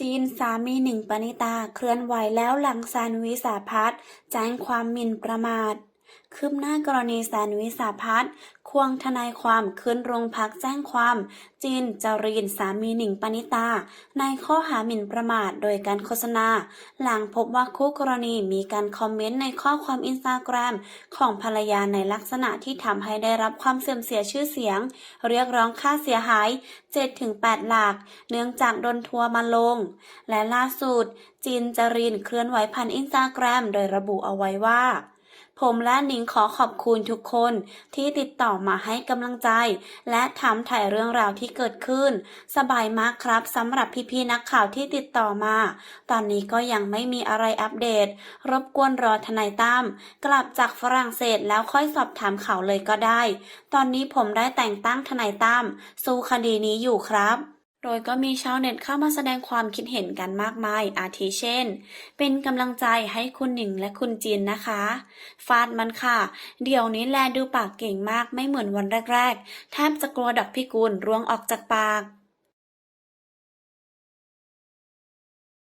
จีนสามีหนิงปณิตาเคลื่อนไหวแล้วหลังแซนวิสาพัฒน์แจ้งความหมิ่นประมาท คืบหน้ากรณีแซนวิสาพัฒน์ควงทนายความขึ้นโรงพักแจ้งความ จีนจารีนสามีหนิงปณิตา ในข้อหาหมิ่นประมาทโดยการโฆษณา หลังพบว่าคู่กรณีมีการคอมเมนต์ในข้อความอินสตาแกรมของภรรยาในลักษณะที่ทำให้ได้รับความเสื่อมเสียชื่อเสียง เรียกร้องค่าเสียหาย 7-8 หลัก เนื่องจากโดนทัวร์มาลง และล่าสุดจินจรินเคลื่อนไหวผ่านอินสตาแกรมโดยระบุเอาไว้ว่า ผมและนิงขอขอบคุณทุกคนที่ติดต่อมาให้กำลังใจ และถามถ่ายเรื่องราวที่เกิดขึ้น สบายมากครับสำหรับพี่ๆนักข่าวที่ติดต่อมา ตอนนี้ก็ยังไม่มีอะไรอัปเดต รบกวนรอทนายตั้มกลับจากฝรั่งเศสแล้วค่อยสอบถามข่าวเลยก็ได้ ตอนนี้ผมได้แต่งตั้งทนายตั้มสู้คดีนี้อยู่ครับ โดยก็มีชาวเน็ตเข้ามาแสดงความคิดเห็นกันมากมาย อาทิเช่น เป็นกำลังใจให้คุณหนิงและคุณจีนนะคะ ฟาดมันค่ะ เดี๋ยวนี้แลดูปากเก่งมากไม่เหมือนวันแรกๆ แทบจะกลัวดอกพิกุลร่วงออกจากปาก